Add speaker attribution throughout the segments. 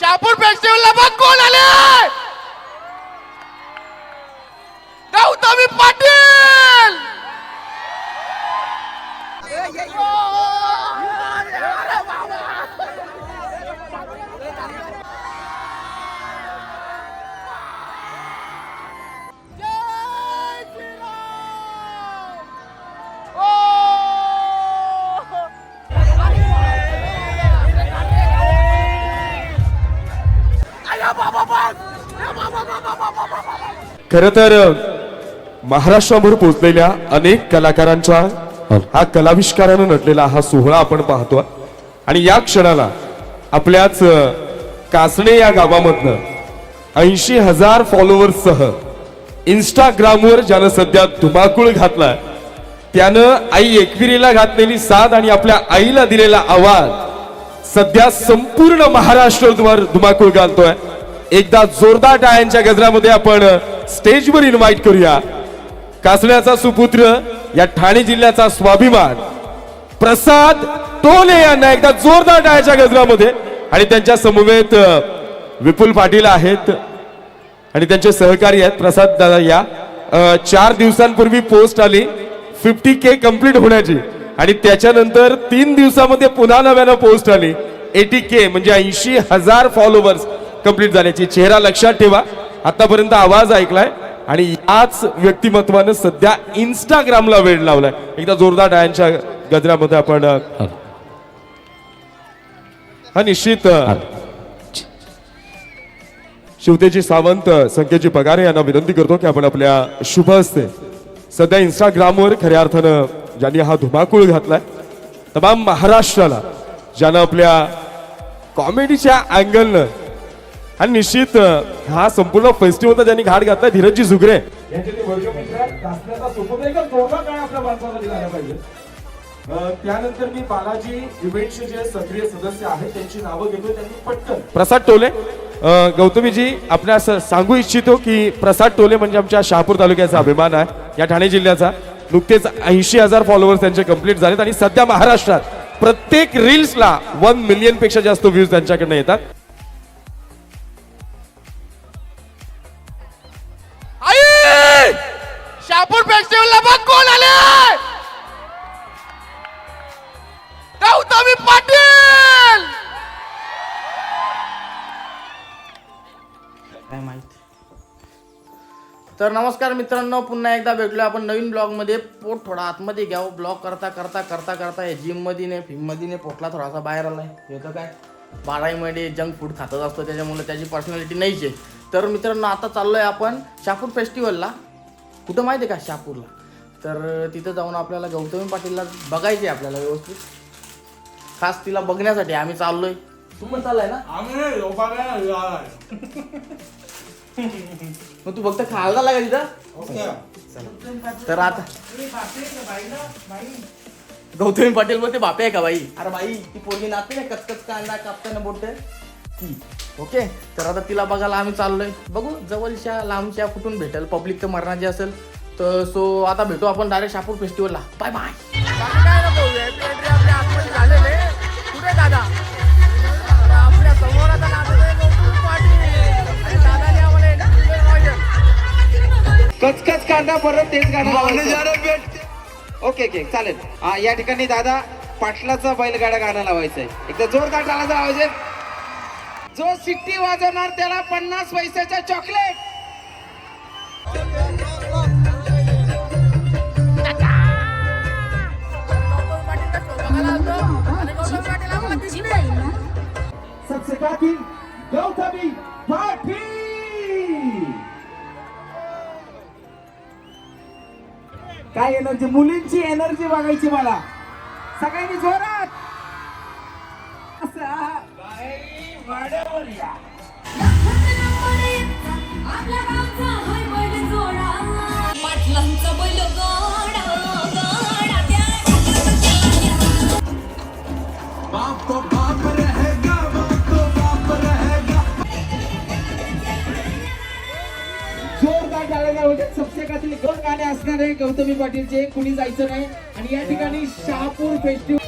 Speaker 1: शहापूर फेस्टिवलला बघ कोण आले
Speaker 2: खर तर महाराष्ट्राभर पोहोचलेल्या अनेक कलाकारांचा हा. कलाविष्कारानं नटलेला हा सोहळा आपण पाहतो. आणि या क्षणाला आपल्याच कासणे या गावामधनं ऐंशी हजार फॉलोअर्ससह इंस्टाग्रामवर ज्यानं सध्या धुमाकूळ घातला त्यानं आई एकविरीला घातलेली साथ आणि आपल्या आईला दिलेला आवाज सध्या संपूर्ण महाराष्ट्र धुमाकूळ घालतोय. एकदा जोरदार टाळ्यांच्या गजरामध्ये आपण स्टेजवर इन्व्हाइट करूया. कासण्याचा सुपुत्र या ठाणे जिल्ह्याचा स्वाभिमान. प्रसाद टोले यांना एकदा जोरदार टाळ्याच्या गजरामध्ये. आणि त्यांच्या समवेत विपुल पाटील आहेत. आणि त्यांचे सहकारी आहेत. प्रसाद दादा या. चार दिवसांपूर्वी पोस्ट आली. फिफ्टी के कंप्लीट होण्याची. आणि त्याच्यानंतर तीन दिवसामध्ये पुन्हा नव्यानं पोस्ट आली. एटी के म्हणजे ऐंशी हजार फॉलोअर्स कंप्लीट झाल्याची. चेहरा लक्षात ठेवा. आतापर्यंत आवाज ऐकलाय आणि याच व्यक्तिमत्वानं सध्या इंस्टाग्रामला वेळ लावलाय. एकदा जोरदार डायांच्या गजरामध्ये आपण हा. निश्चित शिवतेजी सावंत संकेतजी पगारे यांना विनंती करतो की आपण आपल्या शुभ हस्ते सध्या इंस्टाग्रामवर खऱ्या अर्थानं ज्यांनी हा धुमाकूळ घातलाय तमाम महाराष्ट्राला ज्यानं आपल्या कॉमेडीच्या अँगलनं आणि निश्चित हा संपूर्ण फेस्टिवलचा ज्यांनी घाट घातलाय धीरजजी झुगरे. आपल्या त्यानंतर मी बालाजी इव्हेंटचे जे सक्रिय सदस्य आहेत त्यांची नावं त्यांनी पटकन. प्रसाद टोले. गौतमीजी आपल्यास सांगू इच्छितो की प्रसाद टोले म्हणजे आमच्या शहापूर तालुक्याचा अभिमान आहे या ठाणे जिल्ह्याचा. नुकतेच ऐंशी हजार फॉलोअर्स त्यांचे कंप्लीट झालेत आणि सध्या महाराष्ट्रात प्रत्येक रील्सला वन मिलियनपेक्षा जास्त व्ह्यूज त्यांच्याकडनं येतात.
Speaker 1: शहापूर फेस्टिवलला बघ कोण आले गौतमी पाटील.
Speaker 3: काय माहीत? तर नमस्कार मित्रांनो पुन्हा एकदा भेटलो आपण नवीन ब्लॉगमध्ये पोट थोडा आतमध्ये घ्यावं ब्लॉग हो. करता करता करता करता हे जिममध्ये नाही फिममध्ये नाही पोटला थोडासा बाहेर आलाय. हे तर काय? महिने जंक फूड खातच असतो. त्याच्यामुळे त्याची पर्सनॅलिटी नाहीच आहे. तर मित्रांनो आता चाललोय आपण शहापूर फेस्टिवलला कुठं माहिती आहे का शहापूरला? तर तिथं जाऊन आपल्याला गौतमी पाटीलला बघायचे आपल्याला व्यवस्थित. खास तिला बघण्यासाठी आम्ही चाललोय. तू पण चाललाय ना? मग तू फक्त खायला लागा तिथं तर आता. गौतमी पाटील बोलते बापे आहे का बाई? अरे बाई ती पोरगी नाचते ना कचकच कांदा कापताना बोलते. ती. ओके तर आता तिला बघायला आम्ही चाललोय. बघू जवळच्या लांबच्या कुठून भेटेल? पब्लिक तर मरणाची असेल. तर सो आता भेटू आपण डायरेक्ट शापूर फेस्टिवलला बाय बाय
Speaker 1: झालेले. कुठे दादा? आपल्यासमोर आता.
Speaker 4: कचकच कांदा परत तेच. ओके ओके चालेल. हा या ठिकाणी दादा पाटलाचा बैलगाडा गाणं लावायचंय. एकदा जोरदार टाळाचा लावायचे जो सिट्टी वाजवणार त्याला पन्नास पैशाच्या चॉकलेट सबसे गौतमी पाटील. काय एनर्जी मुलींची एनर्जी बघायची मला. सगळ्यांनी जोरा सबसे कातील दोन गाणे असणार आहे? गौतमी पाटीलचे कुणी जायचं नाही. आणि या ठिकाणी शहापूर फेस्टिवल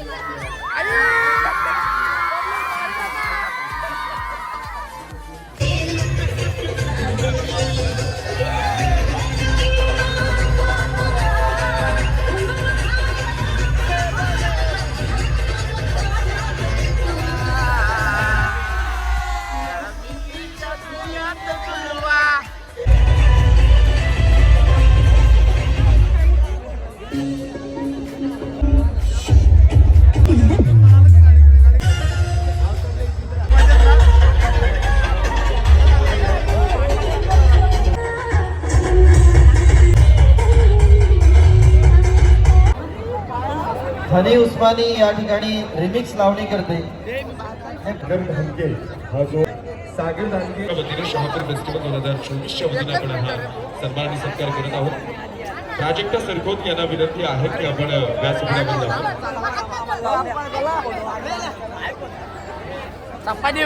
Speaker 1: उस्मानी या ठिकाणी रिमिक्स लावणी करते.
Speaker 2: वतीने शहापूर फेस्टिवल दोन हजार चोवीसच्या वतीने आपण हा सन्मान आणि सत्कार करत आहोत. प्राजक्ता सरकोत यांना विनंती आहे की आपण व्यासपीठावर
Speaker 3: चपाती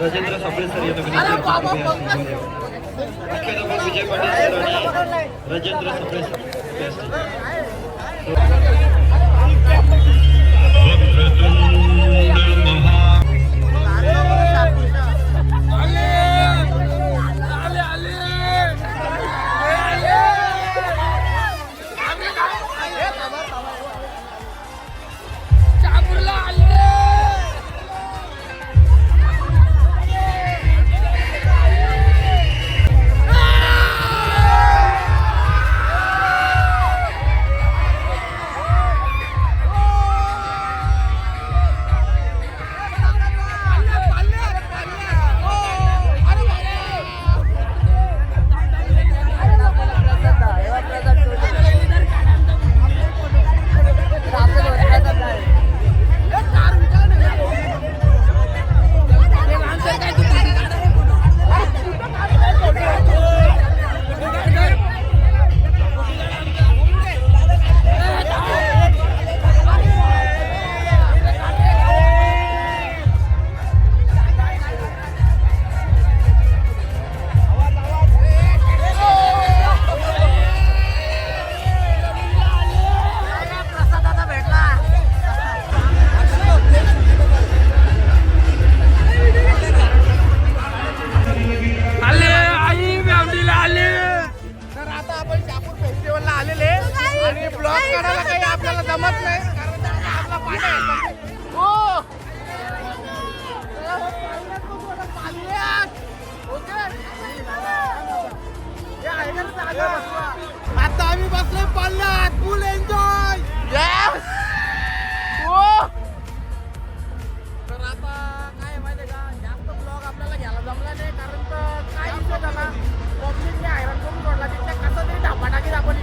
Speaker 1: राजेंद्र सापळे सर यांना विनंती आणि राजेंद्र सापळे सर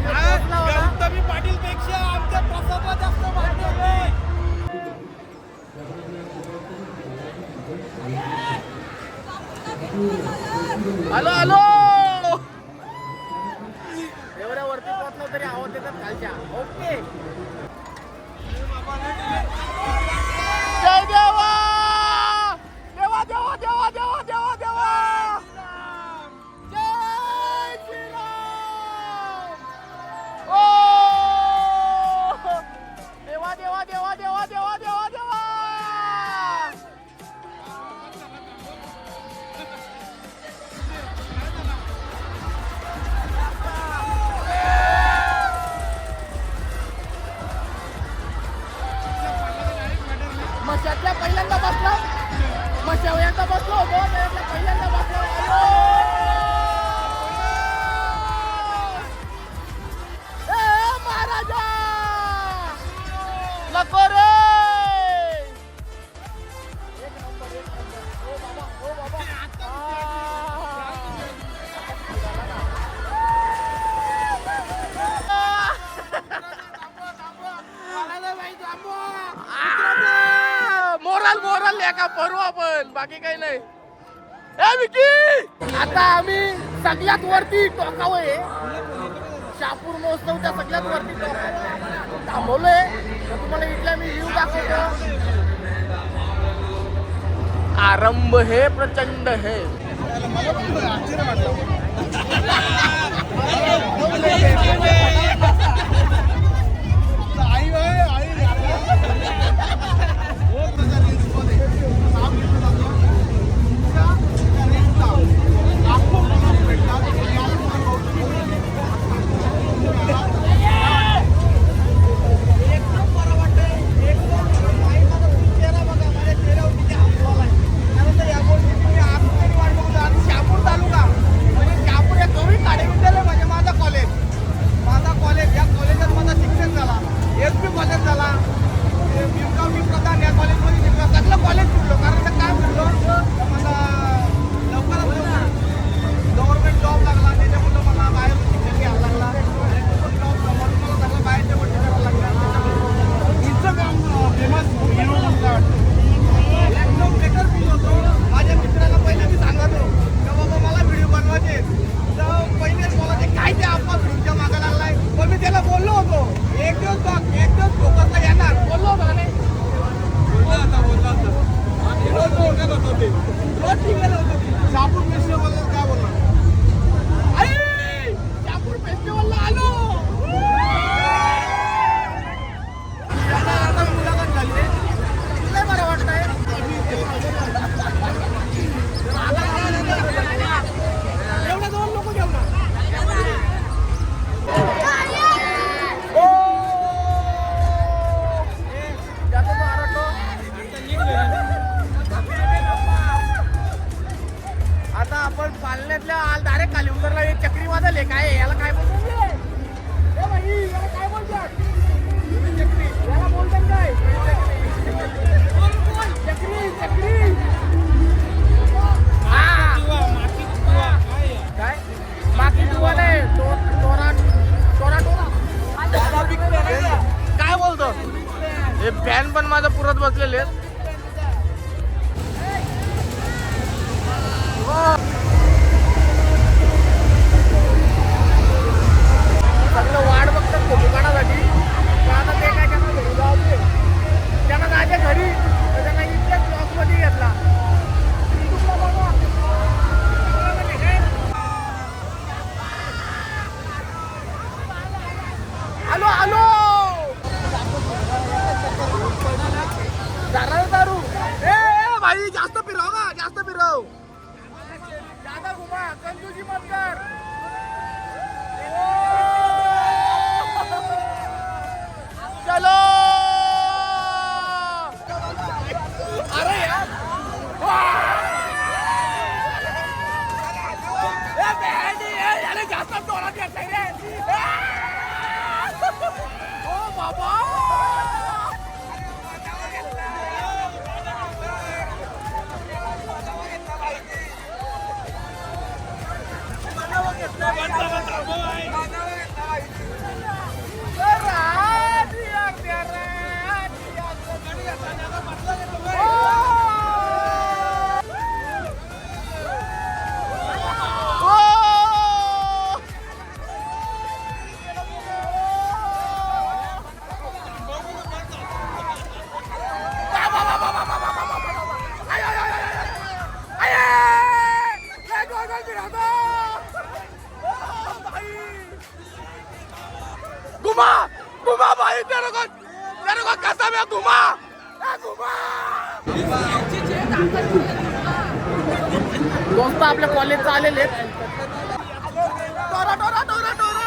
Speaker 3: गौतमी पाटील पेक्षा आमच्या प्रसादला जास्त मागणी हॅलो हॅलो! एवढ्या वरती पोहोचलो तरी आवाज येतात खालच्या. ओके. नको रे मोराल मोराल एका भरू आपण? बाकी काही नाही. आता आम्ही सगळ्यात वरती टोकावर आहे शापूर महोत्सवच्या सगळ्यात वरती टोकावर थांबवलोय. तर तुम्हाला इथल्या मी व्ह्यू दाखवतो. आरंभ हे प्रचंड हे. शापूर
Speaker 1: नको पालण्यातल्या डायरेक्ट खाली उतरला. हे चक्री वादल आहे काय? याला काय बोलतात? बोलतात चक्री याला बोलतात? काय? चक्री काय? बोलतो? हे फॅन पण माझं पुरत बसलेले आहेत. दोस्त आपल्या कॉलेजचा आलेले आहेत. टोरा टोरा टोरा टोरा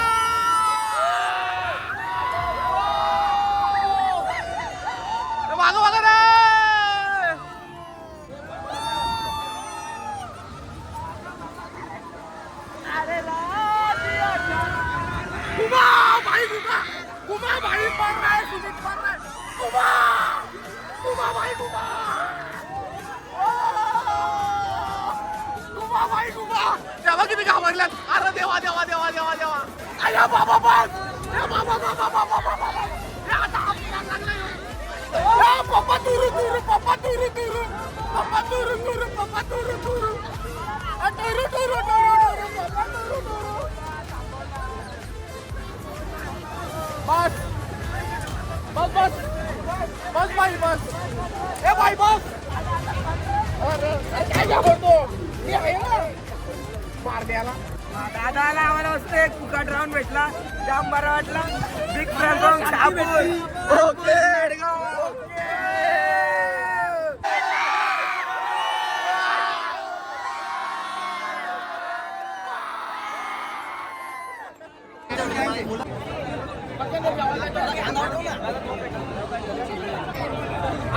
Speaker 1: ए, मागं तुरु पप्पा तुरु तुरु पप्पा तुरु तुरु पप्पा तुरु तुरु अ, तुरु तुरु तुरु तुरु पप्पा तुरु तुरु बस बस बस बस भाई बस ए भाई बस अरे अरे, काय घाबरतो मी आहे ना मार द्याला
Speaker 5: दादाला आम्हाला मस्त एक फुकट राऊंड भेटला. जाम बरा वाटला बिग
Speaker 1: ओके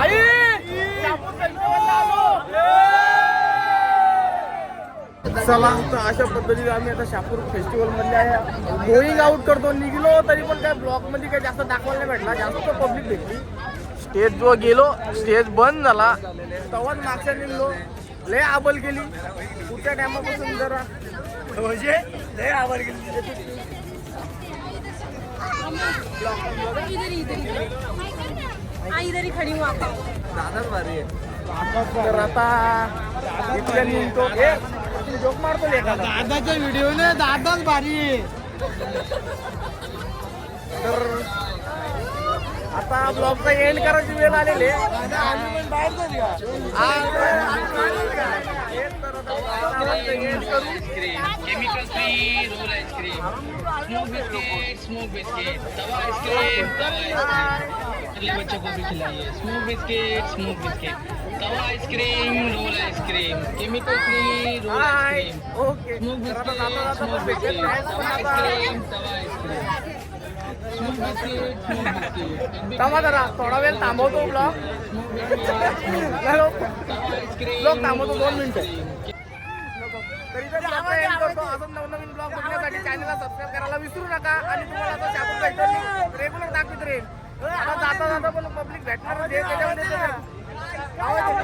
Speaker 1: आई शापूर फेस्टिवलला आलो चला तर अशा पद्धतीने आम्ही आता शापूर फेस्टिवल मधले आहे. गोईंग आउट करतो निघलो तरी पण काय ब्लॉकमध्ये काही जास्त दाखवायला नाही भेटला. जास्त पब्लिक भेटली. स्टेज जो गेलो स्टेज बंद झाला. तेव्हाच मागच्या निघलो. लय आबल केली. पुढच्या टायमापासून जरा. म्हणजे लय आबल केली.
Speaker 6: हाँ इधर ही खड़ी हूँ आप
Speaker 1: तर आता इथल्या निघतो. जोक मारतो
Speaker 5: दादाच्या व्हिडिओ ने दादाच भारी
Speaker 1: तर आता ब्लॉगचा एंड करायची वेळ आलेली.
Speaker 7: Chemical free roll ice cream smoke biscuit smoke biscuit तवा आइसक्रीम तवा आइसक्रीम अपने बच्चों को भी खिलाइए स्मोक बिस्किट स्मोक बिस्किट तवा ice cream roll ice cream chemical free roll
Speaker 1: okay.
Speaker 7: Smoke biscuit smoke तवा तवा स्मोक स्मोक
Speaker 1: जरा थोडा वेळ थांबवतो ब्लॉग. ब्लॉग थांबवतो दोन मिनिटं. तरी तरी आता end करतो असं नवनवीन ब्लॉग बघण्यासाठी चॅनलला सबस्क्राईब करायला विसरू नका. आणि तुम्हाला भेटतो. रेग्युलर दाखवत राहील. आता जाता जाता पण पब्लिक भेटणार त्याच्यामध्ये ते भेट.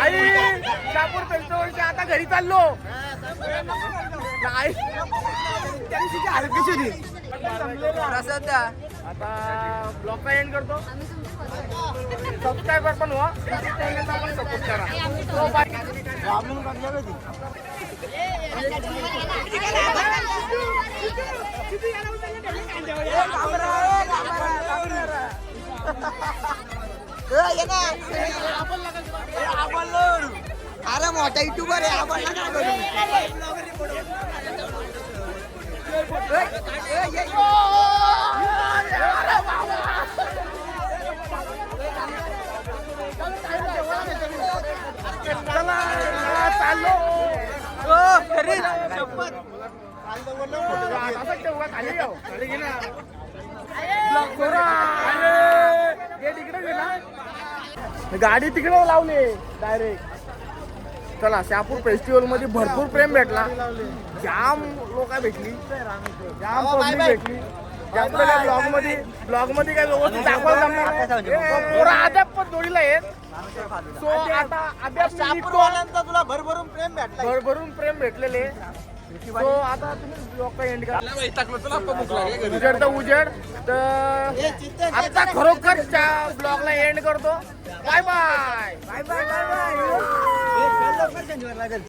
Speaker 1: आई शापूर फेस्टिवलच्या आता घरी चाललो नाही आता ब्लॉक एंड करतो सबस्क्रायबर पण व्हा सपोर्ट करा
Speaker 3: अरे मोठा युट्यूबर आहे आपण
Speaker 1: चाललो. गाडी तिकडे लावली डायरेक्ट चला शहापूर फेस्टिवलमध्ये भरपूर प्रेम भेटला. जाम लोक भेटली. जाम पब्लिक भेटली. जास्त ब्लॉगमध्ये ब्लॉगमध्ये काय व्यवस्थित दाखवायला अद्याप पण जोडीला आहेत. सो आता अद्याप मी निघतो.
Speaker 3: तुला भरभरून प्रेम भेटला
Speaker 1: भरभरून प्रेम भेटलेले. सो आता तुम्ही लोक एंड करा. उजेड तर उजेड. तर आता खरोखर ब्लॉगला एंड करतो. Bye bye
Speaker 3: bye bye bye bye